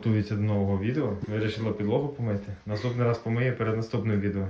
готується до нового відео. Вирішила підлогу помити. Наступний раз помиє перед наступним відео.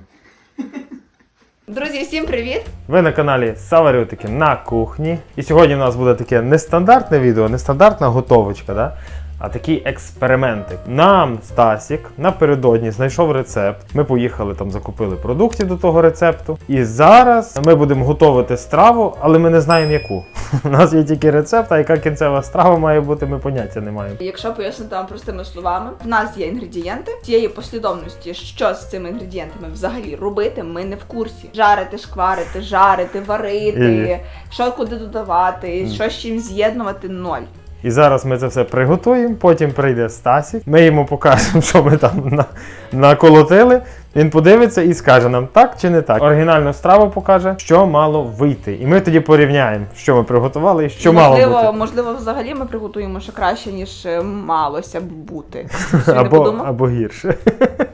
Друзі, всім привіт! Ви на каналі Саварютики на кухні. І сьогодні у нас буде таке нестандартне відео, нестандартна готовочка, да? А такий експериментик. Нам Стасік напередодні знайшов рецепт. Ми поїхали там, закупили продуктів до того рецепту. І зараз ми будемо готувати страву, але ми не знаємо яку. У нас є тільки рецепт, а яка кінцева страва має бути, ми поняття не маємо. Якщо пояснити вам простими словами, в нас є інгредієнти цієї послідовності, що з цими інгредієнтами взагалі робити, ми не в курсі. Жарити, шкварити, жарити, варити, що куди додавати, що з чим з'єднувати ноль. І зараз ми це все приготуємо, потім прийде Стасік, ми йому покажемо, що ми там на, наколотили. Він подивиться і скаже нам так чи не так. Оригінальну страву покаже, що мало вийти. І ми тоді порівняємо, що ми приготували і що можливо, мало бути. можливо, взагалі ми приготуємо ще краще, ніж е, малося б бути. Або, або гірше.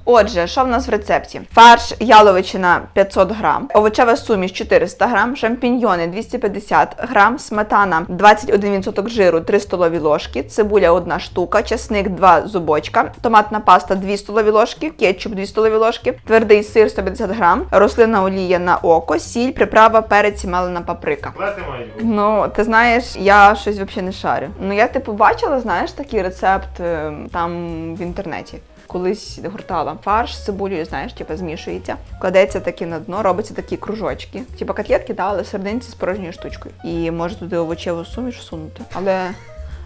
Отже, що в нас в рецепті? Фарш яловичина 500 грам, овочева суміш 400 грам, шампіньйони 250 грам, сметана 21% жиру 3 столові ложки, цибуля 1 штука, часник 2 зубочка, томатна паста 2 столові ложки, кетчуп 2 столові ложки, твердий сир 150 грам, рослинна олія на око, сіль, приправа, перець і мелена паприка. Ну, ти знаєш, я щось взагалі не шарю. Ну я типу бачила, знаєш, такий рецепт е, там в інтернеті. Колись гуртала фарш з цибулею, знаєш, типу змішується, кладеться таки на дно, робиться такі кружочки. Типу котлетки, да, але серединці з порожньою штучкою. І може туди овочеву суміш сунути. Але,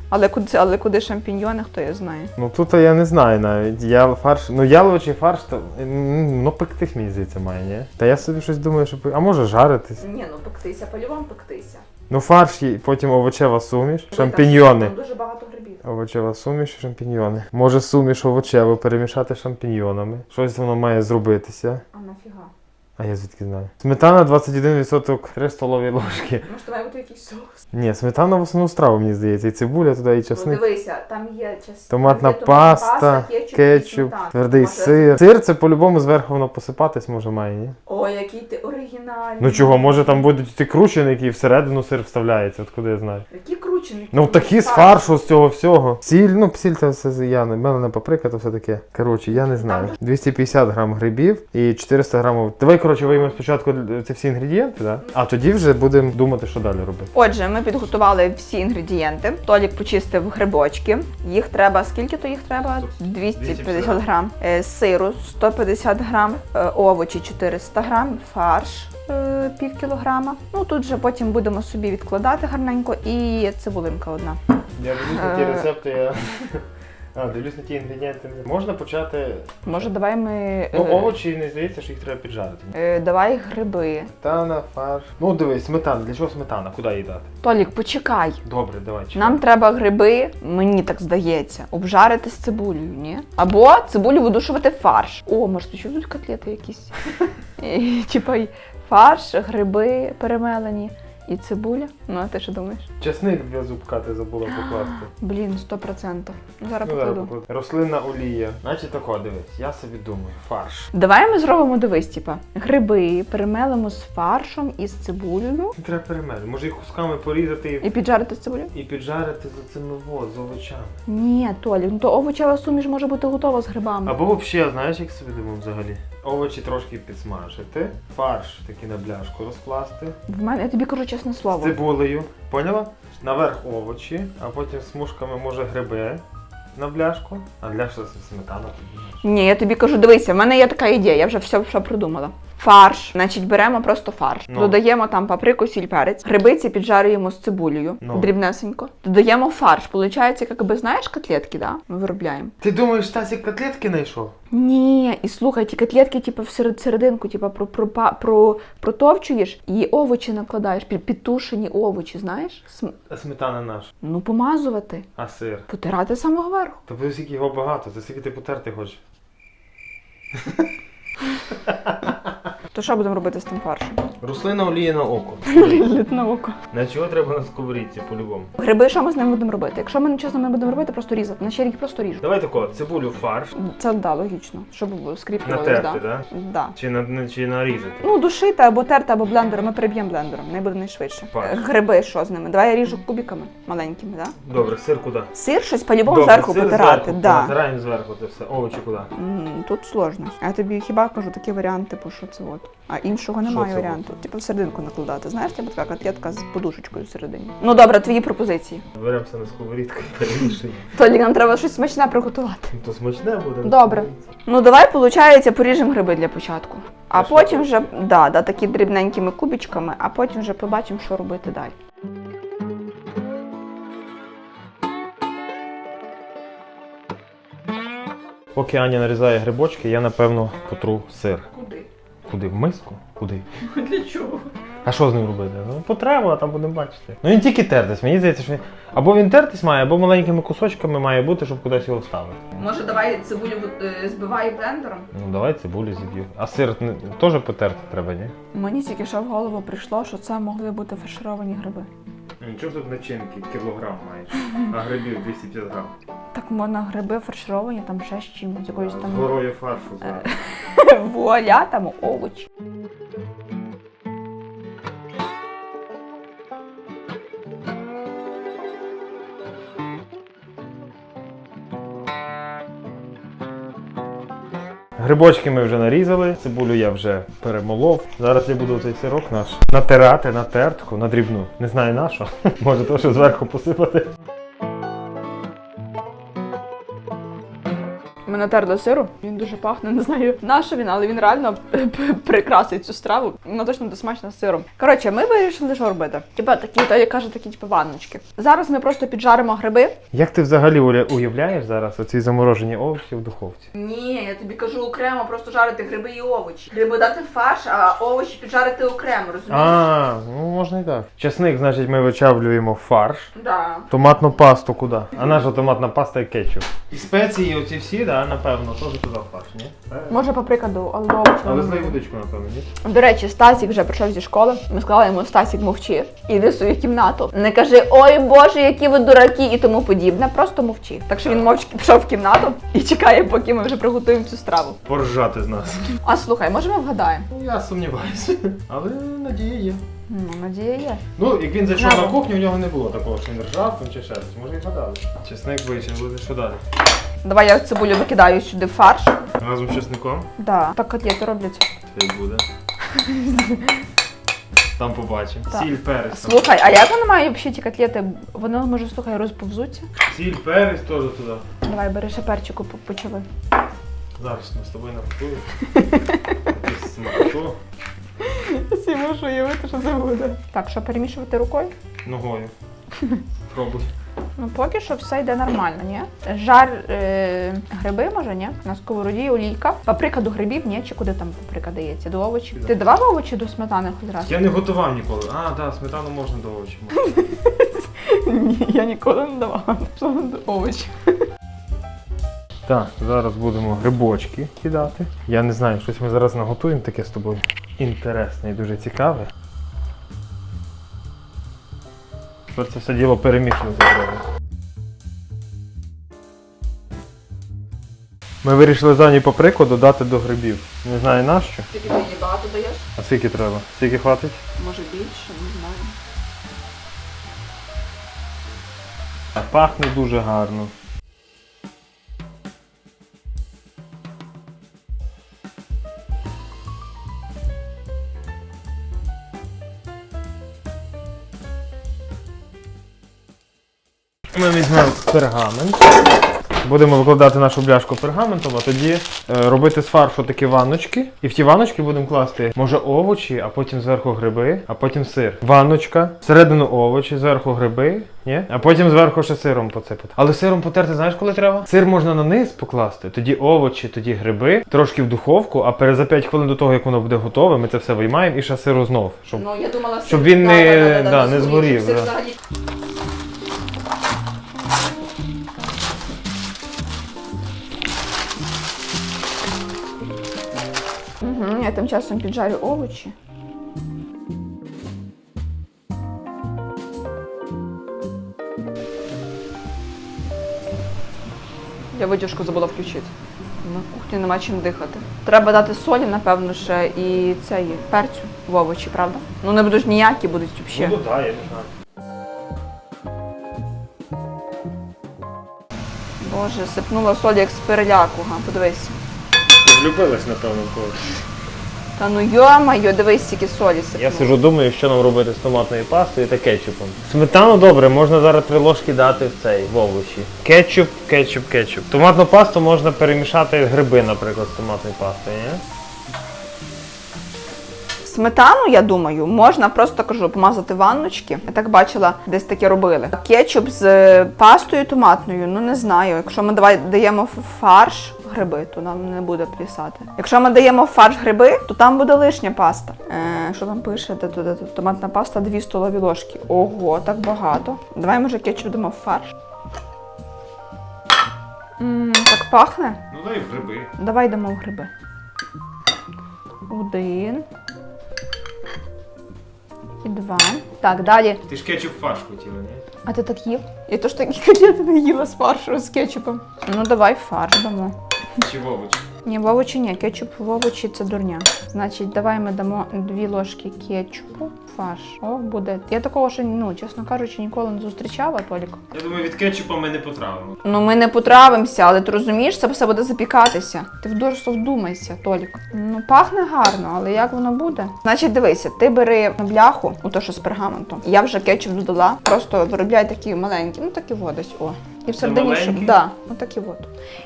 але куди, але куди шампіньйони, хто я знає. Ну тут я не знаю навіть. Я фарш, ну яловичий фарш, то ну пектись, мені здається, має, ні? Та я собі щось думаю, що а може жаритись. Ні, ну пектися, по-любому пектися. Ну фарш, і потім овочева суміш, шампіньйони. Там дуже багато грибів. Овочева суміш і шампіньйони. Може суміш овочеву перемішати з шампіньйонами. Щось воно має зробитися. А нафіга? А я звідки знаю? Сметана 21% 3 столові ложки. Може, то має бути якийсь соус. Ні, сметана в основну страву, мені здається. І цибуля туди, і Ну, часник. дивися, там є час. Томатна паста, кетчуп, кетчуп, твердий сир. Сир це по-любому зверху воно посипатись може має, ні? Ой, який ти оригінальний. Ну чого, може там будуть ті кручені, які всередину сир вставляється, от куди я знаю. Які кручені. Ну такі з фаршу, з цього всього. Сіль, ну сіль це все я не мелена паприка, то все таке. Коротше, я не знаю. 250 грам грибів і 400 грамів. Давай, коротше, виймемо спочатку ці всі інгредієнти, да? а тоді вже будемо думати, що далі робити. Отже, ми підготували всі інгредієнти. Толік почистив грибочки. Їх треба, скільки то їх треба? 250 грам. Е, Сиру 150 грам, е, овочі 400 грам, фарш е, пів кілограма. Ну тут же потім будемо собі відкладати гарненько і цибулинка одна. Я дивлюсь на ті рецепти, я. А, дивлюсь на ті інгредієнти. Можна почати. Може, давай ми. Ну, е, овочі не здається, що їх треба піджарити. е, Давай гриби. Сметана, фарш. Ну дивись, сметана. Для чого сметана? Куди її дати? Толік, почекай. Добре, давай. чекай. Нам треба гриби, мені так здається, обжарити з цибулею, ні? Або цибулю видушувати в фарш. О, може, тут ще будуть котлети якісь. Типа й фарш, гриби перемелені і цибуля. Ну, а ти що думаєш? Часник для зубка ти забула покласти. Блін, 100%. Ну, зараз Ну, зараз покладу. покладу. Рослинна олія. Значить тако, дивись, я собі думаю, фарш. Давай ми зробимо дивись, типа, гриби перемелимо з фаршом і з цибулею Не треба перемелити. Може їх кусками порізати і піджарити з цибулею? і піджарити за цими во, з овочами. Ні, Толі, ну то овочева суміш може бути готова з грибами. Або взагалі, знаєш, як собі думав взагалі? Овочі трошки підсмажити, фарш такий на бляшку розкласти, В мене я тобі кажу чесне з слово. цибулею, поняла? Наверх овочі, а потім смужками може гриби на бляшку, а бляшка це сметана тоді. Ні, я тобі кажу, дивися, в мене є така ідея, я вже все, все придумала. Фарш, значить, беремо просто фарш. Ну. Додаємо там паприку, сіль, перець. Грибиці піджарюємо з цибулею, Ну. дрібнесенько. Додаємо фарш. Получається, як би знаєш котлетки, да? Ми виробляємо. Ти думаєш, Стасік котлетки знайшов? Ні, і слухай, ті котлетки, типу, всеред серединку, типу, про, про, про, про, протовчуєш і овочі накладаєш, підтушені овочі, знаєш? См- А сметана наш, Ну, помазувати, а сир. потирати з самого верху. Та скільки його багато, це скільки ти потерти хочеш. То що будемо робити з тим фаршем? Рослина олія на око. Лід на око. На чого треба на сковорідці по-любому? Гриби, що ми з ними будемо робити? Якщо ми нічого з ними не будемо робити, просто різати. На їх просто ріжу. Давай тако, цибулю фарш. Це да, логічно, щоб скріплювалось, Натерти, да. да? Да. Чи, на, чи нарізати? Ну, душити або терти, або блендером. Ми переб'ємо блендером, не буде найшвидше. Фарш. Гриби, що з ними? Давай я ріжу кубиками маленькими, да? Добре, сир куди? Сир щось по-любому Добре, зверху сир потирати. зверху, да. Натираємо зверху це все. Овочі куди? М, Тут сложність. А я тобі хіба кажу такий варіант, типу, що це от. А іншого немає це варіанту. Типу в серединку накладати. Знаєш, типу така котлетка з подушечкою всередині. Ну добре, твої пропозиції. Беремося на сковорідку і перемішуємо. Тоді нам треба щось смачне приготувати. Ну, То смачне буде. Добре. Ну давай, виходить, поріжемо гриби для початку. А Та потім вже да, да, такі дрібненькими кубичками, а потім вже побачимо, що робити далі. Поки Аня нарізає грибочки, я напевно потру сир. Куди? Куди? В миску? Куди? Для чого? А що з ним робити? Ну, потреба, а там будемо бачити. Ну він тільки тертись. Мені здається, що він або він тертись має, або маленькими кусочками має бути, щоб кудись його вставити. Може, давай цибулю е, збивай блендером? Ну давай цибулю зіб'ю. А сир не- теж потерти треба, ні? Мені тільки що в голову прийшло, що це могли бути фаршировані гриби. Нічого тут начинки, кілограм маєш, а грибів 250 грам. Так можна гриби фаршировані, там ще з чимось, якоюсь З там горою фаршу зараз. вуаля, там овочі. Грибочки ми вже нарізали, цибулю я вже перемолов. Зараз я буду цей сирок наш натирати на тертку, на дрібну. Не знаю на що. Може то, що зверху посипати. Ми натерли сиру, він дуже пахне, не знаю на що він, але він реально прикрасить цю страву. Вона точно буде смачна з сиром. Коротше, ми вирішили, що робити. Типа такі, то я кажу, такі типу ванночки. Зараз ми просто піджаримо гриби. Як ти взагалі уявляєш зараз оці заморожені овочі в духовці? Ні, я тобі кажу окремо, просто жарити гриби і овочі. Гриби дати фарш, а овочі піджарити окремо, розумієш? А, ну можна і так. Часник, значить, ми вичавлюємо фарш. Да. Томатну пасту куди? А наша томатна паста і кетчуп. І спеції оці всі, да, напевно, теж туди в ні? Може паприка до але. Але злий водичку, напевно, ні? До речі, Стасік вже прийшов зі школи. Ми сказали йому Стасік мовчи, іди в свою кімнату. Не кажи ой Боже, які ви дураки і тому подібне. Просто мовчи. Так що він мовчки пішов в кімнату і чекає, поки ми вже приготуємо цю страву. Поржати з нас. А слухай, може ми вгадаємо? Ну, я сумніваюся. Але надія є. Ну, надія є. Ну, як він зайшов Браво. на кухню, у нього не було такого, що він ржав там чи ще щось. Може і гадали. Чесник вийшов, буде що далі? Давай я цибулю викидаю сюди в фарш. Разом з чесником. Да. Так котлети робляться. Це й буде. Там побачимо. Так. Сіль, перець. там. Слухай, а як воно має взагалі ті котлети? Воно може слухай розповзуться? Сіль, перець теж туди. Давай бери ще перчику по- почали. Зараз ми з тобою наготуємо. Якусь смакоту. Всі можу уявити, що це буде. Так, що перемішувати рукою? Ногою. Пробуй. Ну, поки що все йде нормально, ні? Жар е, гриби, може, ні? На сковороді олійка. Паприка до грибів, ні? Чи куди там паприка дається? До овочів. Ти давав овочі до сметани хоч раз? Я не готував ніколи. А, так, да, сметану можна до овочів. Ні, я ніколи не давала. До овочів? Так, зараз будемо грибочки кидати. Я не знаю, щось ми зараз наготуємо таке з тобою інтересне і дуже цікаве. Тепер це все діло перемішано треба. Ми вирішили зані паприку додати до грибів. Не знаю нащо. Ти її багато даєш? А скільки треба? Скільки хватить? Може більше, не знаю. А пахне дуже гарно. Ми візьмемо пергамент. Будемо викладати нашу бляшку пергаментом, а тоді е, робити з фаршу такі ванночки. І в ті ванночки будемо класти, може, овочі, а потім зверху гриби, а потім сир. Ванночка, всередину овочі, зверху гриби, ні? а потім зверху ще сиром посипати. Але сиром потерти, знаєш, коли треба? Сир можна на низ покласти, тоді овочі, тоді гриби, трошки в духовку, а перед за 5 хвилин до того, як воно буде готове, ми це все виймаємо і ще сиру знов. Щоб... Ну, я думала, Щоб він не- да, не згорів, да. Я тим часом піджарю овочі. Я витяжку забула включити. На кухні нема чим дихати. Треба дати солі, напевно, ще і цей перцю в овочі, правда? Ну не будуть ніякі, будуть взагалі. Ну, так, я не знаю. Боже, сипнула солі як з переляку, га, подивись. Влюбилась, напевно, в когось. Та ну йо-майо, дивись, скільки солі сипнула. Я сижу, думаю, що нам робити з томатною пастою та кетчупом. Сметану добре, можна зараз три ложки дати в цей в овочі. Кетчуп, кетчуп, кетчуп. Томатну пасту можна перемішати гриби, наприклад, з томатною пастою, ні? Сметану, я думаю, можна просто кажу, помазати ванночки. Я так бачила, десь таке робили. Кетчуп з е, пастою томатною, ну не знаю. Якщо ми давай даємо фарш гриби, то нам не буде плісати. Якщо ми даємо фарш гриби, то там буде лишня паста. Е, що там пише? Де тут. Томатна паста 2 столові ложки. Ого, так багато. Давай, може, кетчуп дамо в фарш. м так пахне. Ну дай в гриби. Давай дамо в гриби. Один. І два. Так, далі. Ти ж кетчуп фарш хотіла, ні? А ти так їв? Я теж такі котлети не їла з фаршу з кетчупом. Ну давай фарш дамо. Чи в овочі? Ні, в овочі ні, кетчуп в овочі це дурня. Значить, давай ми дамо дві ложки кетчупу, фарш. О, буде. Я такого ще, ну, чесно кажучи, ніколи не зустрічала, Толік. Я думаю, від кетчупа ми не потравимо. Ну ми не потравимося, але ти розумієш, це все буде запікатися. Ти вдорсо вдумайся, Толік. Ну пахне гарно, але як воно буде? Значить, дивися, ти бери бляху, у то, що з пергаментом. Я вже кетчуп додала, просто виробляй такі маленькі, ну такі от десь, о. І всередині, щоб да, отакі от.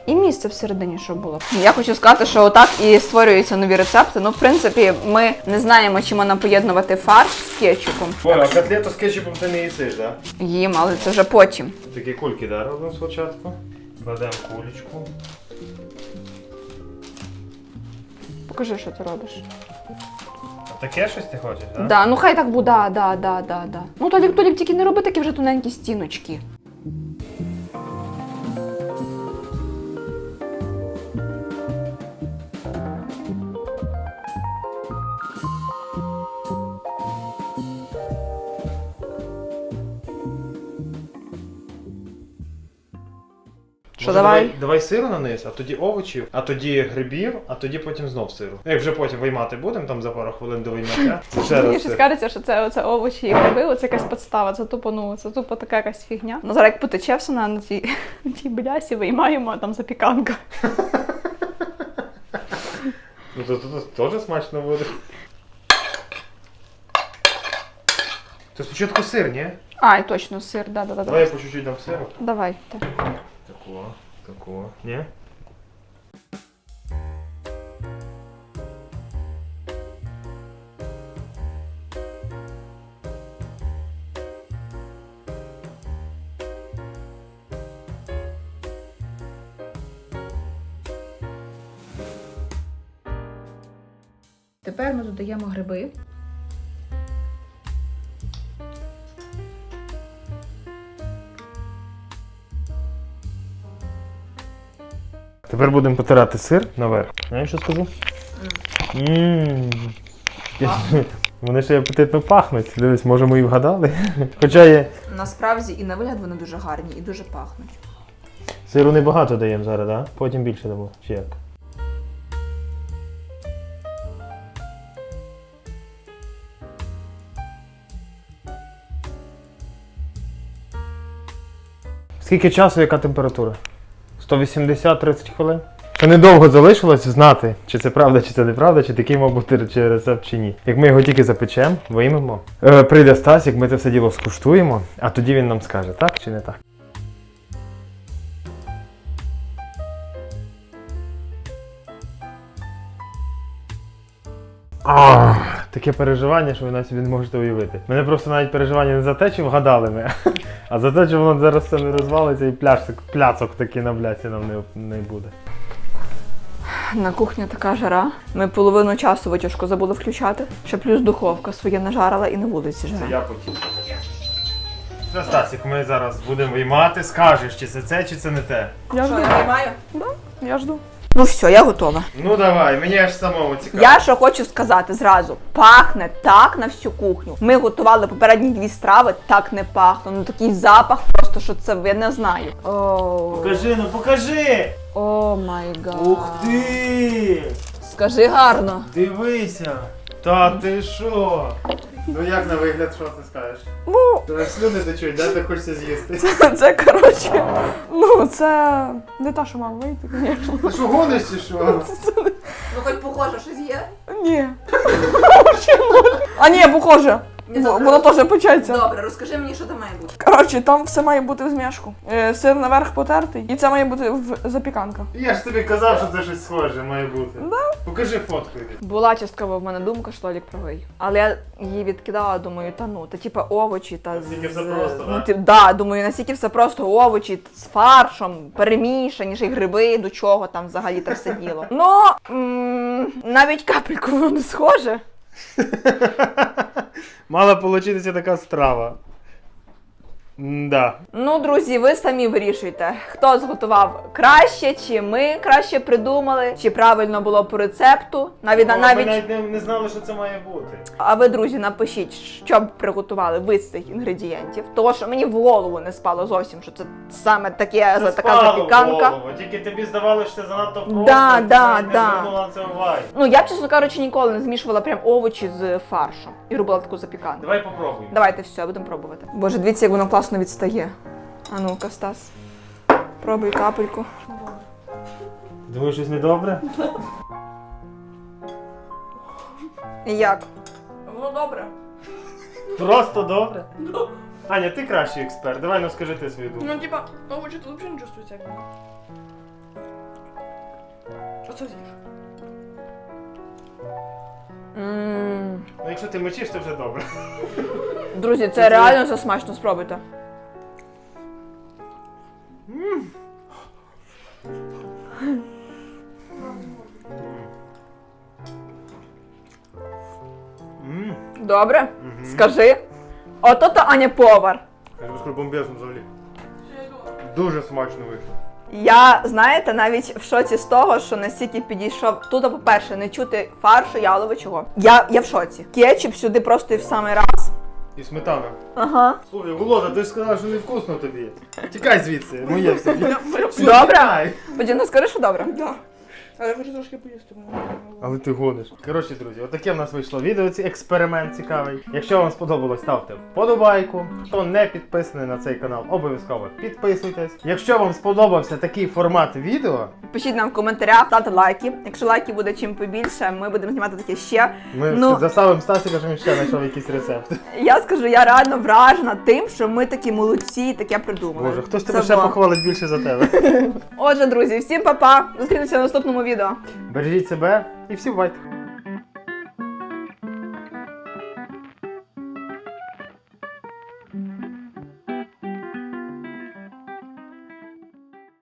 І місце всередині, щоб було. Я хочу сказати, що отак і створюються нові рецепти. Ну, в принципі, ми не знаємо, чи можна поєднувати фарш з кетчупом. Оля, а котлету з кетчупом ти не їсиш, так? Їм, але це вже потім. Такі кульки, да, робимо спочатку. Кладемо кулечку. Покажи, що ти робиш. Таке щось ти хочеш, так? Да, ну хай так буде, да, да, да, да, да. Ну, Толік, Толік, тільки не роби такі вже тоненькі стіночки. Що, Може, давай? давай? Давай сиру на низ, а тоді овочів, а тоді грибів, а тоді потім знов сиру. Як вже потім виймати будемо, там за пару хвилин до. Ще Мені ще скажеться, що це оце овочі і гриби, оце якась подстава, це тупо, ну, це тупо така якась фігня. Ну зараз як потече все на цій, на цій блясі, виймаємо, а там запіканка. Ну то тут теж смачно буде. То спочатку сир, ні? А, і точно, сир, да, да, да. Давай я по чуть-чуть дам сиру. Давай. так. Такого, такого. Ні? Тепер ми додаємо гриби. Тепер будемо потирати сир наверх. Знаєш, що скажу? Ммм. Вони ще апетитно пахнуть. Дивись, може ми і вгадали. Хоча є. Насправді і на вигляд вони дуже гарні і дуже пахнуть. Сиру небагато даємо зараз, так? Потім більше дамо. Чи як? Скільки часу, яка температура? 180-30 хвилин? Ще недовго залишилось знати, чи це правда, чи це неправда, чи такий мав бути чи рецепт, чи ні. Як ми його тільки запечемо, виймемо. Е, прийде Стасік, ми це все діло скуштуємо, а тоді він нам скаже, так чи не так. Ах, таке переживання, що ви навіть собі не можете уявити. Мене просто навіть переживання не за те, чи вгадали ми, а за те, що воно зараз все не розвалиться і пляцок, пляцок такий на бляці нам не, не буде. На кухні така жара. Ми половину часу витяжку забули включати. Ще плюс духовка своє нажарила і на вулиці жара. я потім. Все, Стасік, ми зараз будемо виймати, скажеш, чи це це, чи це не те. Я жду. я жду. Ну все, я готова. Ну давай, мені аж самому цікаво. Я що хочу сказати зразу: пахне так на всю кухню. Ми готували попередні дві страви, так не пахло. Ну такий запах, просто що це я не знаю. О, Покажи, ну покажи! о май гад. Ух ти! Скажи гарно. Дивися! Та ти що? Ну як на вигляд, що ти скажеш? Ну, Тебе слюни течуть, да? Ти хочеться з'їсти. це коротше. Ну, це не та, що мав вийти, звісно. Ти що гониш чи що? Ну хоч похоже, щось є? Ні. А ні, похоже. Воно теж печеться. Добре, розкажи мені, що там має бути. Коротше, там все має бути в змішку. Е, Сир наверх потертий, і це має бути в запіканка. Я ж тобі казав, що це щось схоже має бути. Покажи фотку. Була частково в мене думка, що Толік правий. Але я її відкидала, думаю, та ну, та типа овочі та Настільки все просто, ну, да? ті, да, думаю, настільки все просто овочі з фаршом, перемішані, ще й гриби, до чого там взагалі те все діло. Ну м- навіть капельку воно не схоже. Мала получитися така страва. Да. Ну, друзі, ви самі вирішуйте, хто зготував краще, чи ми краще придумали, чи правильно було по рецепту. Навіть Ми навіть навіть не, не знали, що це має бути. А ви, друзі, напишіть, що б приготували ви з цих інгредієнтів. Того, що мені в голову не спало зовсім, що це саме таке Це така спало в запіканка. голову, Тільки тобі здавалося, що це занадто просто. Да, і ти да, навіть да. Не звернула на це уваги. Ну я б, чесно кажучи, ніколи не змішувала прям овочі з фаршем і робила таку запіканку. Давай попробуємо. Давайте все, будемо пробувати. Боже, дивіться, як воно класно відстає. А ну-ка, Стас. Пробуй капельку. Думаєш, щось недобре? І як? Воно добре. Просто добре. Аня, ти кращий експерт. Давай ну скажи ти свою думку. Ну, типа, овочі тут взагалі не чувствується. як воно. Оце з'їж. М Ну якщо ти мочиш, то вже добре. Друзі, це реально все смачно, спробуйте. Ммм. Добре? Скажи. Ото то Аня повар. Це бомбезно взагалі. Дуже смачно вийшло. Я, знаєте, навіть в шоці з того, що настільки підійшов. Тут, по-перше, не чути фаршу яловичого. Я, я в шоці. Кетчуп сюди просто і в самий раз. І сметана. Ага. Слухай, Волода, ти ж сказав, що невкусно тобі. Тікай звідси, моє все. Добре? тікай. Ну скажи, що добре. Да. Але я хочу трошки поїсти. мене. Але ти гониш. Коротше, друзі, отаке в нас вийшло відео, ці експеримент цікавий. Якщо вам сподобалось, ставте вподобайку. Хто не підписаний на цей канал, обов'язково підписуйтесь. Якщо вам сподобався такий формат відео, Пишіть нам в коментарях, ставте лайки. Якщо лайків буде чим побільше, ми будемо знімати таке ще. ми Ну. заставимо Стасіка, що він ще знайшов якийсь рецепт. Я скажу, я реально вражена тим, що ми такі молодці, і таке придумали. Боже, хтось тебе ще похвалить більше за тебе. Отже, друзі, всім па-па. Зустрінемося в наступному відео. Бережіть себе і всі бувайте.